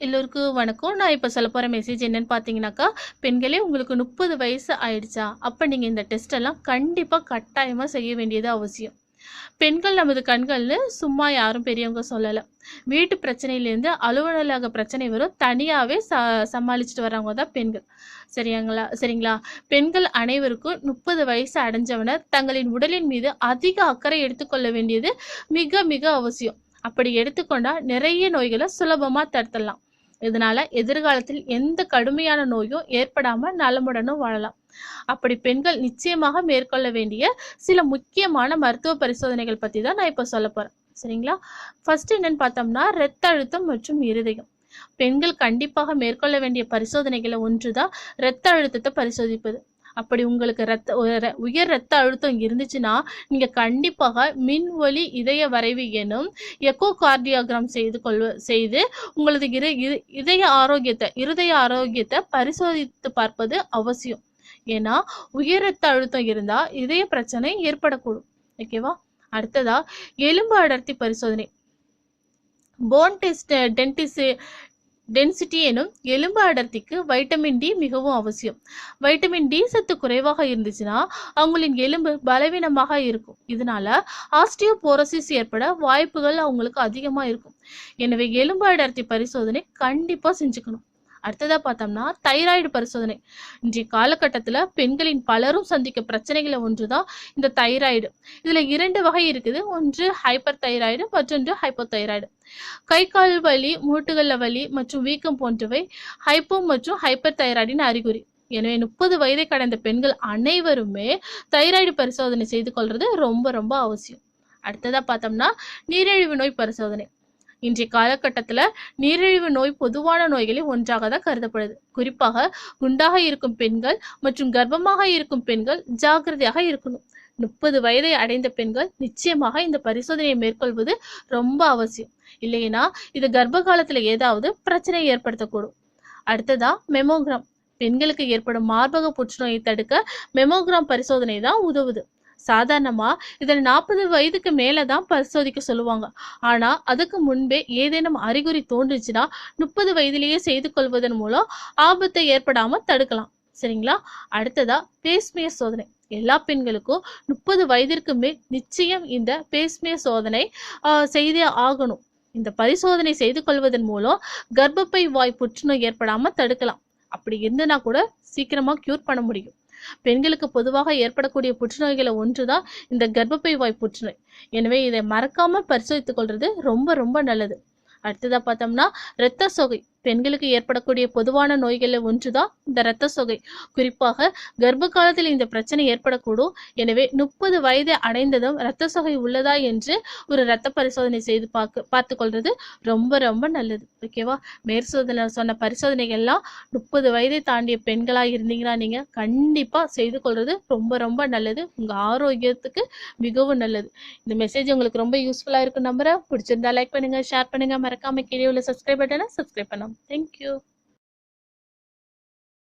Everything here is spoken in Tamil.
எல்லோருக்கும் வணக்கம். நான் இப்போ சொல்ல போகிற மெசேஜ் என்னென்னு பார்த்தீங்கன்னாக்கா, பெண்களே உங்களுக்கு 30 வயசு ஆயிடுச்சா? அப்போ நீங்கள் இந்த டெஸ்டெல்லாம் கண்டிப்பாக கட்டாயமாக செய்ய வேண்டியது அவசியம். பெண்கள் நமது கண்கள்னு சும்மா யாரும் பெரியவங்க சொல்லலை வீட்டு பிரச்சனையிலேருந்து அலுவலக பிரச்சனை வரும் தனியாகவே ச சமாளிச்சுட்டு வர்றவங்க தான் பெண்கள். சரியாங்களா சரிங்களா? பெண்கள் அனைவருக்கும் 30 வயசு அடைஞ்சவன தங்களின் உடலின் மீது அதிக அக்கறை எடுத்துக்கொள்ள வேண்டியது மிக மிக அவசியம். அப்படி எடுத்துக்கொண்டா நிறைய நோய்களை சுலபமா தடுத்துடலாம். இதனால எதிர்காலத்தில் எந்த கடுமையான நோயும் ஏற்படாம நலமுடனும் வாழலாம். அப்படி பெண்கள் நிச்சயமாக மேற்கொள்ள வேண்டிய சில முக்கியமான மருத்துவ பரிசோதனைகள் பத்தி தான் நான் இப்ப சொல்ல போறேன். சரிங்களா? ஃபர்ஸ்ட் என்னன்னு பார்த்தோம்னா, இரத்த அழுத்தம் மற்றும் இருதயம். பெண்கள் கண்டிப்பாக மேற்கொள்ள வேண்டிய பரிசோதனைகளை ஒன்றுதான் இரத்த அழுத்தத்தை பரிசோதிப்பது. அப்படி உங்களுக்கு ரத்த உயர் ரத்த அழுத்தம் இருந்துச்சுன்னா, நீங்க கண்டிப்பாக மின்ஒலி இதய வரைவு எனும் எக்கோ கார்டியோகிராம் செய்து கொள்வ செய்து உங்களது இரு இதய ஆரோக்கியத்தை இருதய ஆரோக்கியத்தை பரிசோதித்து பார்ப்பது அவசியம். ஏன்னா, உயர் ரத்த அழுத்தம் இருந்தா இதய பிரச்சனை ஏற்படக்கூடும். ஓகேவா? அடுத்ததா எலும்பு அடர்த்தி பரிசோதனை. போன் டெஸ்ட் டென்டிஸ்ட் டென்சிட்டி எனும் எலும்பு அடர்த்திக்கு வைட்டமின் டி மிகவும் அவசியம். வைட்டமின் டி சத்து குறைவாக இருந்துச்சுன்னா, அவங்களின் எலும்பு பலவீனமாக இருக்கும். இதனால ஆஸ்டியோபோரோசிஸ் ஏற்பட வாய்ப்புகள் அவங்களுக்கு அதிகமாக இருக்கும். எனவே எலும்பு அடர்த்தி பரிசோதனை கண்டிப்பாக செஞ்சுக்கணும். அடுத்ததா பார்த்தோம்னா, தைராய்டு பரிசோதனை. இன்றைய காலகட்டத்தில் பெண்களின் பலரும் சந்திக்க பிரச்சனைகளை ஒன்று தான் இந்த தைராய்டு. இதுல இரண்டு வகை இருக்குது. ஒன்று ஹைப்பர் தைராய்டு மற்றொன்று ஹைப்போதைராய்டு. கை, கால் வலி, மூட்டுகள்ல வலி மற்றும் வீக்கம் போன்றவை ஹைப்போ மற்றும் ஹைப்பர் தைராய்டின் அறிகுறி. எனவே 30 வயதை கடந்த பெண்கள் அனைவருமே தைராய்டு பரிசோதனை செய்து கொள்றது ரொம்ப ரொம்ப அவசியம். அடுத்ததா பார்த்தோம்னா, நீரிழிவு நோய் பரிசோதனை. இன்றைய காலகட்டத்துல நீரிழிவு நோய் பொதுவான நோய்களில் ஒன்றாக தான் கருதப்படுது. குறிப்பாக குண்டாக இருக்கும் பெண்கள் மற்றும் கர்ப்பமாக இருக்கும் பெண்கள் ஜாக்கிரதையாக இருக்கணும். 30 வயதை அடைந்த பெண்கள் நிச்சயமாக இந்த பரிசோதனையை மேற்கொள்வது ரொம்ப அவசியம். இல்லைனா இது கர்ப்ப காலத்துல ஏதாவது பிரச்சனை ஏற்படுத்தக்கூடும். அடுத்ததா மெமோகிராம். பெண்களுக்கு ஏற்படும் மார்பக புற்றுநோயை தடுக்க மெமோகிராம் பரிசோதனை தான் உதவுது. சாதாரணமா இதில் 40 வயதுக்கு மேலே தான் பரிசோதிக்க சொல்லுவாங்க. ஆனால் அதுக்கு முன்பே ஏதேனும் அறிகுறி தோன்றுச்சுன்னா 30 வயதிலேயே செய்து கொள்வதன் மூலம் ஆபத்தை ஏற்படாமல் தடுக்கலாம். சரிங்களா? அடுத்ததா பேஸ்மியர் சோதனை. எல்லா பெண்களுக்கும் 30 வயதிற்கு மேல் நிச்சயம் இந்த பேஸ்மியர் சோதனை செய்தே ஆகணும். இந்த பரிசோதனை செய்து கொள்வதன் மூலம் கர்ப்பப்பை வாய் புற்றுநோய் ஏற்படாமல் தடுக்கலாம். அப்படி இருந்ததுனா கூட சீக்கிரமாக க்யூர் பண்ண முடியும். பெண்களுக்கு பொதுவாக ஏற்படக்கூடிய புற்றுநோய்களை ஒன்றுதான் இந்த கர்ப்பப்பை வாய் புற்றுநோய். எனவே இதை மறக்காம பரிசோதித்துக் கொள்றது ரொம்ப ரொம்ப நல்லது. அடுத்ததா பார்த்தோம்னா, இரத்த சோகை. பெண்களுக்கு ஏற்படக்கூடிய பொதுவான நோய்களில் ஒன்று தான் இந்த இரத்த சொகை குறிப்பாக கர்ப்ப காலத்தில் இந்த பிரச்சனை ஏற்படக்கூடும். எனவே 30 வயதை அடைந்ததும் இரத்த சொகை உள்ளதா என்று ஒரு இரத்த பரிசோதனை செய்து பார்க்க பார்த்துக்கொள்றது ரொம்ப ரொம்ப நல்லது. ஓகேவா? மேற்சோதனை சொன்ன பரிசோதனைகள் எல்லாம் 30 வயதை தாண்டிய பெண்களா இருந்தீங்கன்னா நீங்க கண்டிப்பா செய்து கொள்றது ரொம்ப ரொம்ப நல்லது. உங்க ஆரோக்கியத்துக்கு மிகவும் நல்லது. இந்த மெசேஜ் உங்களுக்கு ரொம்ப யூஸ்ஃபுல்லா இருக்கும் நம்புறேன். பிடிச்சிருந்தா லைக் பண்ணுங்க, ஷேர் பண்ணுங்க. மறக்காம கீழே உள்ள சப்ஸ்கிரைப் பட்டனை சப்ஸ்கிரைப் பண்ணவும். Thank you.